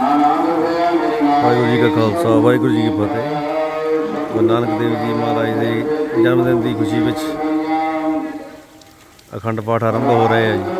ਵਾਹਿਗੁਰੂ ਜੀ ਕਾ ਖਾਲਸਾ, ਵਾਹਿਗੁਰੂ ਜੀ ਕੀ ਫਤਿਹ। ਗੁਰੂ ਨਾਨਕ ਦੇਵ ਜੀ ਮਹਾਰਾਜ ਦੇ ਜਨਮ ਦਿਨ ਦੀ ਖੁਸ਼ੀ ਵਿੱਚ ਅਖੰਡ ਪਾਠ ਆਰੰਭ ਹੋ ਰਹੇ ਹੈ ਜੀ।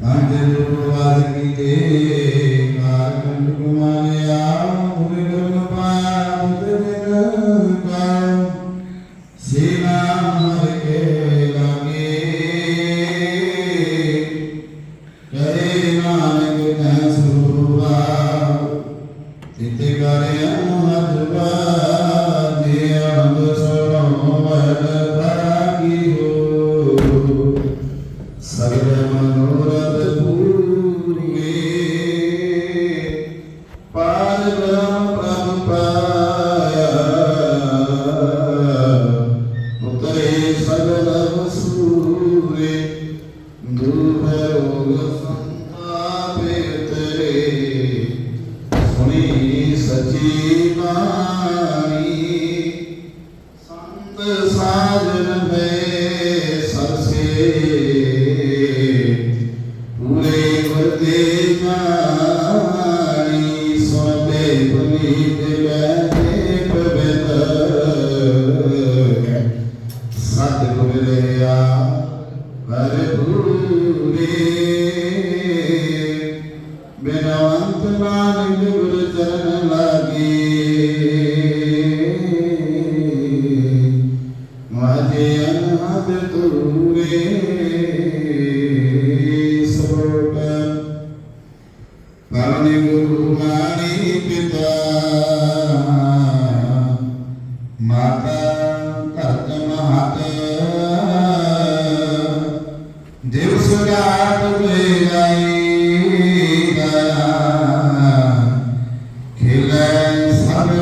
I am the Anjali Purvadi Ki Jai sadhana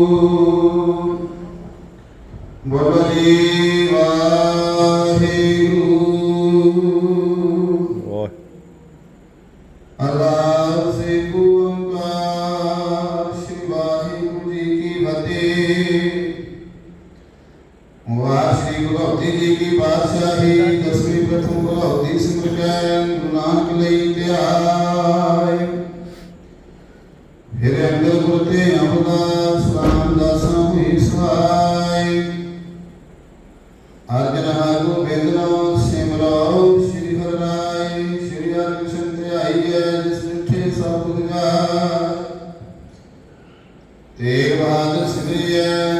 you. ਹੈ ਜਿਸ ਮਿੱਠੇ ਸਭ ਗੁਜ਼ਾਰ ਤੇਗ ਬਹਾਦਰ ਸਿਮਰਿਐ ਘਰ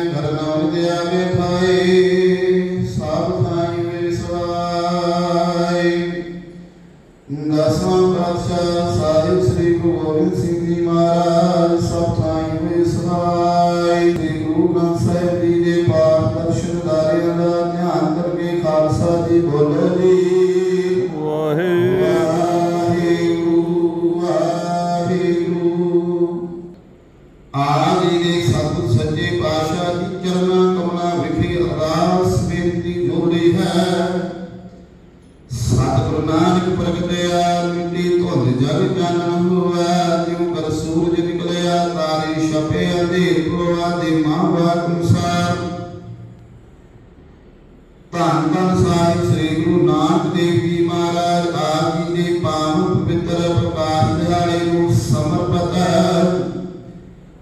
ਧੰਨ ਸਾਹਿਬ ਸ੍ਰੀ ਗੁਰੂ ਨਾਨਕ ਦੇਵ ਜੀ ਮਹਾਰਾਜ, ਆਪ ਜੀ ਦੇ ਪਾਵਨ ਪਵਿੱਤਰ ਪ੍ਰਕਾਸ਼ ਦਿਹਾੜੇ ਨੂੰ ਸਮਰਪਿਤ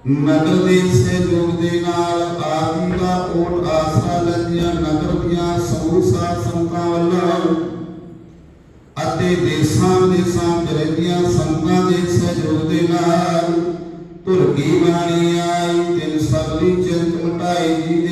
ਨਗਰ ਦੇ ਸਹਿਯੋਗ ਦੇ ਨਾਲ ਆਪ ਜੀ ਦਾ ਓਟ ਆਸਰਾ ਲੈਂਦੀਆਂ ਨਗਰ ਦੀਆਂ ਸਮੂਹ ਸਾਧ ਸੰਗਤਾਂ ਵੱਲੋਂ ਅਤੇ ਦੇਸਾਂ ਦੇਸਾਂ ਚ ਰਹਿੰਦੀਆਂ ਸੰਗਤਾਂ ਦੇ ਸਹਿਯੋਗ ਦੇ ਨਾਲ ਧੁਰਗੀ ਬਾਣੀ ਆਈ, ਤਿਨ ਸਗਲੀ ਚਿੰਤ ਮਟਾਈ ਜੀ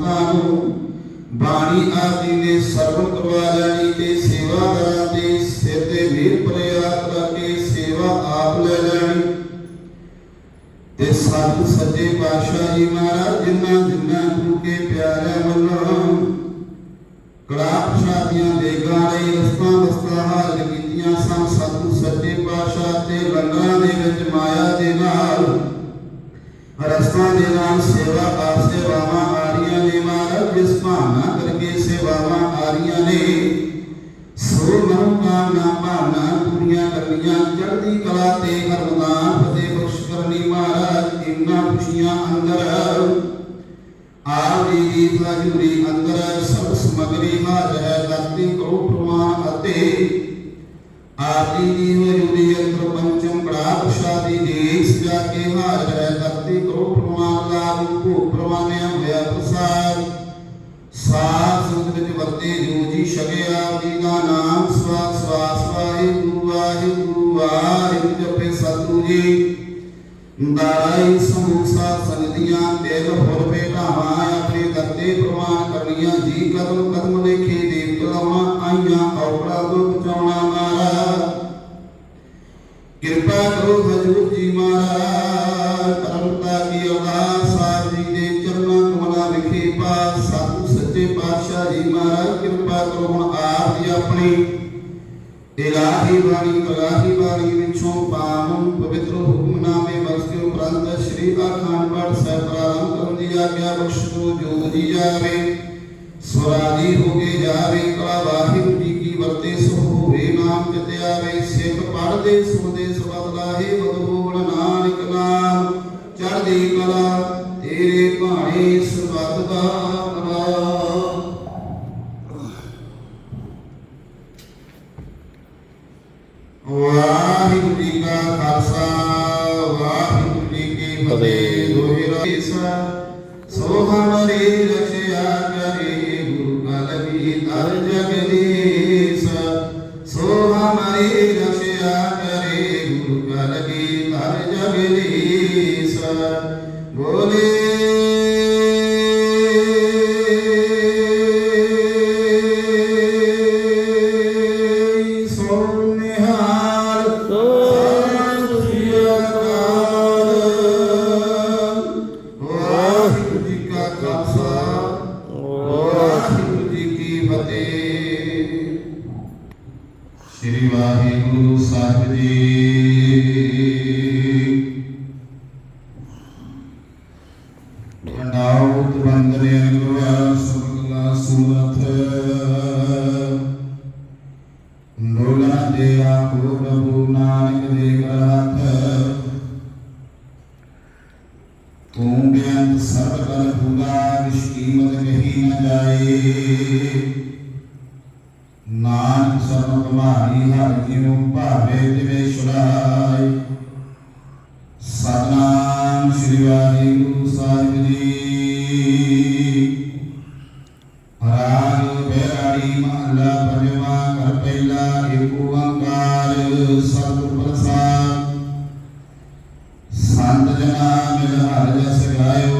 ਤੇ ਸੰਤਾਂ ਨੂੰ ਬਾਣੀ ਆਪ ਜੀ ਨੇ ਸਰਵਣ ਕਰਵਾ ਲੈਣੀ ਤੇ ਸੇਵਾਦਾਰਾਂ ਦੇ ਸਿਰ ਤੇ ਮਿਹਰ ਪ੍ਰਿਆਤ ਕਰਕੇ ਸੇਵਾ ਆਪ ਲੈ ਲੈਣੀ ਤੇ ਸਤ ਸੱਚੇ ਪਾਤਸ਼ਾਹ ਜੀ ਮਹਾਰਾਜ ਜਿਨ੍ਹਾਂ ਜਿਨ੍ਹਾਂ ਗੁਰੂ ਕੇ ਪਿਆਰਿਆਂ ਵੱਲੋਂ ਕੜਾ ਪ੍ਰਸ਼ਾਦੀਆਂ ਦੇ ਗਾਣੇ ਰਸਤਾਂ ਰਸਤਾਂ ਹਾਜ਼ਰ ਕੀਤੀਆਂ ਸਨ ਸਤਿ ਸੱਚੇ ਪਾਤਸ਼ਾਹ ਤੇ ਲੰਗਰਾਂ ਦੇ ਵਿੱਚ ਮਾਇਆ ਦੇ ਨਾਲ ਰਸਤਾਂ ਦੇ ਨਾਲ ਸੇਵਾ ਆਪ ਸੇਵਾਵਾਂ ਆ ਰਹੀਆਂ ਨੇ ਮਹਾਰਾਜ ਜਿਸ ਭਾਵਨਾ ਕਰਕੇ ਸੇਵਾਵਾਂ ਆ ਨੇ। ਸੋ ਮਨੋ ਕਾਮਨਾ ਭਾਵਨਾ ਪੂਰੀਆਂ ਕਰਨੀਆਂ। ਚੜ੍ਹਦੀ ਕਲਾ ਤੇ ਹਰਮਦਾਨ ਫਤਿਹ ਬਖਸ਼ ਕਰਨੀ ਮਹਾਰਾਜ, ਇੰਨਾ ਖੁਸ਼ੀਆਂ ਅੰਦਰ। ਆਪ ਜੀ ਦੀ ਹਜ਼ੂਰੀ ਅੰਦਰ ਸਭ ਸਮਗਰੀ ਹਾਜ਼ਰ ਹੈ। ਧਰਤੀ ਕਰੋ ਪ੍ਰਮਾਨ ਅਤੇ ਆਪ ਜੀ ਦੀ ਹਜ਼ੂਰੀ ਅੰਦਰ ਪੰਚਮ ਕੜਾ ਪ੍ਰਸ਼ਾਦੀ ਦੇ ਸਜਾ ਕੇ ਹਾਜ਼ਰ ਹੈ। ਧਰਤੀ ਕਰੋ ਪ੍ਰਮਾਨ ਲਾਭ ਭੂ ਪ੍ਰਵਾਨਿਆ ਹੋਇਆ ਪ੍ਰਸਾਦ। ਸਾਧ ਸੰਗਤ ਵਿੱਚ ਵਰਤੇ ਜੋ ਜੀ ਛਕੇ ਜੀ ਦਾ ਨਾਮ ਸਵਾਸ ਸਵਾਸ ਵਾਹਿਗੁਰੂ ਵਾਹਿਗੁਰੂ ਵਾਹਿਗੁਰੂ ਜਪੇ ਸਤਿਗੁਰੂ ਜੀ। ਦਾਈ ਸਮੂਸਾ ਸੰਗਦੀਆਂ ਤੇਲ ਹੋਰ ਭੇਟਾਵਾਂ ਆਪਣੇ ਦਰਤੇ ਪ੍ਰਵਾਨ ਕਰਨੀਆਂ ਜੀ। ਕਦਮ ਕਦਮ ਦੇਖੇ ਦੇਵ ਕਲਾਵਾਂ ਆਈਆਂ ਔਕੜਾ ਤੋਂ ਬਚਾਉਣਾ ਮਹਾਰਾਜ ਕਿਰਪਾ ਕਰੋ ਹਜੂਰ ਜੀ ਮਹਾਰਾਜ। ਇਲਾਹੀ ਬਾਣੀ ਇਲਾਹੀ ਬਾਣੀ ਵਿੱਚੋਂ ਪਾਵਨ ਪਵਿੱਤਰ ਹੁਕਮਨਾਮੇ ਬਖਸ਼ੇ ਉਪਰੰਤ ਸ੍ਰੀ ਅਖੰਡ ਪਾਠ ਸਾਹਿਬ ਪ੍ਰਾਰੰਭ ਕਰਨ ਦੀ ਆਗਿਆ ਬਖਸ਼ ਦਿਓ ਜੋ ਜੀ ਜਾਵੇ ਸਵਰਾਦੀ ਹੋ ਕੇ ਜਾਵੇ ਕਲਾ ਵਾਹਿਗੁਰੂ ਜੀ ਕੀ ਵਰਤੇ ਸੋ ਹੋਵੇ ਨਾਮ ਚਿਤ ਆਵੇ ਸਿੱਖ ਪੜਦੇ ਸੁਣਦੇ ਸਬਦ ਲਾਹੇ ਬਦਬੋਲ ਨਾਨਕ ਨਾਮ ਤੇਰੇ ਭਾਣੇ ਸਰਬੱਤ ਦਾ Amin. ਸ੍ਰੀ ਵਾਹਿਗੁਰੂ ਸਾਹਿਬ ਜੀ। ਵੰਡਾਉਤ ਵੰਦਨੇ ਅਨੁਭਵ ਸੁਰਗਲਾ ਸੂਰਤ। ਨੋਲਾ ਦੇਵਾ ਕੋ ਪ੍ਰਭੂ ਨਾਨਕ ਦੇਵ ਰਤ ਤੂੰ ਬਿਆੰਤ ਸਰਬ ਕਰ ਪੂਰਾ ਵਿਸ਼ਕੀਮਤ ਕਹੀ ਨ ਜਾਏ। ਨਾਨਕ ਸਰਬ ਹਰ ਜਿਉ ਭਾਵੇ ਤਿਵੇਂ ਛੁਡਾਈ। ਸਤਨਾਮ ਸ੍ਰੀ ਵਾਹਿਗੁਰੂ ਸਾਹਿਬ ਜੀ। ਰਾਗ ਬੇਰਾੜੀ ਮਹਲਾ ਪੰਜਵਾ ਘਰ ਪਹਿਲਾ ਏਕ ਓੰਕਾਰ ਸਤਿਗੁਰ ਪ੍ਰਸਾਦ। ਸੰਤ ਜਨਾ ਮਿਲ ਹਰ ਜਸ ਗਾਇਓ।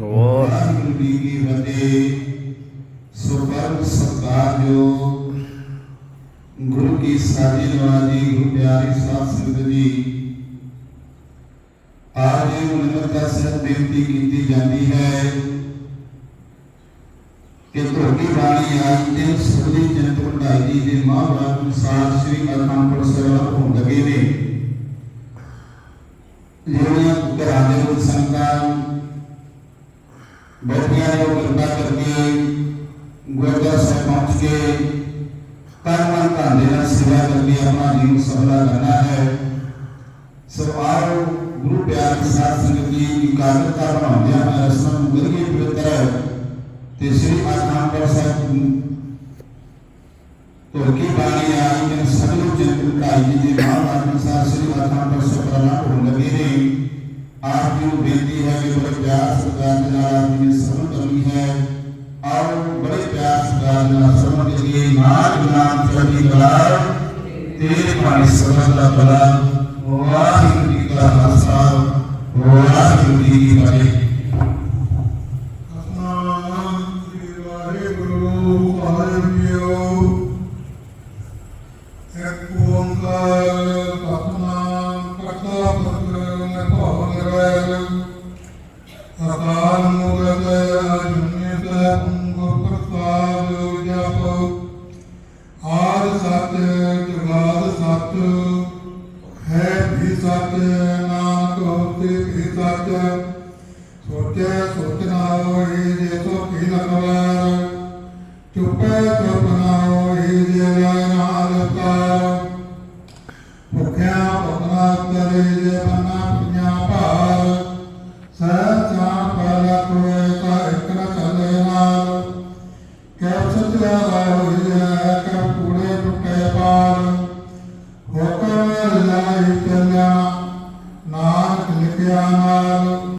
ਵਾਹਿਗੁਰੂ ਵਾਹਿਗੁਰੂ ਜੀ ਕੀ ਫਤਿਹ ਸੁਪਰਮ ਸਤਿਕਾਰ ਜੋ ਗੁਰੂ ਕੀ ਸਾਜੀ ਨਵਾਜੀ ਗੁਰੂ ਪਿਆਰੀ ਸਾਧ ਸੰਗਤ ਜੀ ਆਜ ਇਹ ਨਿਮਰਤਾ ਸਹਿਤ ਬੇਨਤੀ ਕੀਤੀ ਜਾਂਦੀ ਹੈ ਕਿ ਤੁਹਾਡੀ ਬਾਣੀ ਆਜ ਦਿਨ ਸਬਦੀ ਜਨਤ ਵਡਾਈ ਜੀ ਦੇ ਮਹਾਂਪੁਰਖ ਅਨੁਸਾਰ ਸ੍ਰੀ ਅਖੰਡ ਸਾਹਿਬ ਹੋਣ ਲੱਗੇ ਨੇ ਜਿਹੜੀਆਂ ਬੈਠੀਆਂ ਨੇ ਉਹ ਕਿਰਪਾ ਕਰਕੇ ਗੁਰਦੁਆਰਾ ਸਾਹਿਬ ਪਹੁੰਚ ਕੇ ਕਰਮਾਂ ਧੰਦੇ ਨਾਲ ਸੇਵਾ ਕਰਕੇ ਆਪਣਾ ਜੀਵਨ ਸਫਲਾ ਕਰਨਾ ਹੈ ਸੋ ਆਓ ਗੁਰੂ ਪਿਆਰ ਦੀ ਸਾਧ ਸੰਗਤ ਜੀ ਇਕਾਗਰਤਾ ਬਣਾਉਂਦਿਆਂ ਹੋਇਆ ਰਸਮਾਂ ਨੂੰ ਵਧੀਆ ਪਵਿੱਤਰ ਤੇ ਸ੍ਰੀ ਅਖੰਡ ਸਾਹਿਬ ਤੁਰਕੀ ਬਾਣੀ ਆਈ ਕਿ ਸਗਲ ਜਨਮ ਢਾਈ ਜੀ ਦੇ ਆਪ ਜੀ ਨੂੰ ਬੇਨਤੀ ਹੈ ਕਿ ਬੜੇ ਪਿਆਰ ਸਤਿਕਾਰ ਦੇ ਨਾਲ ਆਪ ਜੀ ਨੇ ਸਰਵਣ ਕਰਨੀ ਹੈ ਆਓ ਬੜੇ ਪਿਆਰ ਸਤਿਕਾਰ ਦੇ ਨਾਲ ਸਰਵਣ ਕਰੀਏ ਨਾਮ ਨਾਮ ਚੜ੍ਹਦੀ ਕਲਾ ਤੇਰੇ ਪਾਣੀ ਸਰਬਤ ਦਾ ਭਲਾ ਵਾਹਿਗੁਰੂ ਜੀ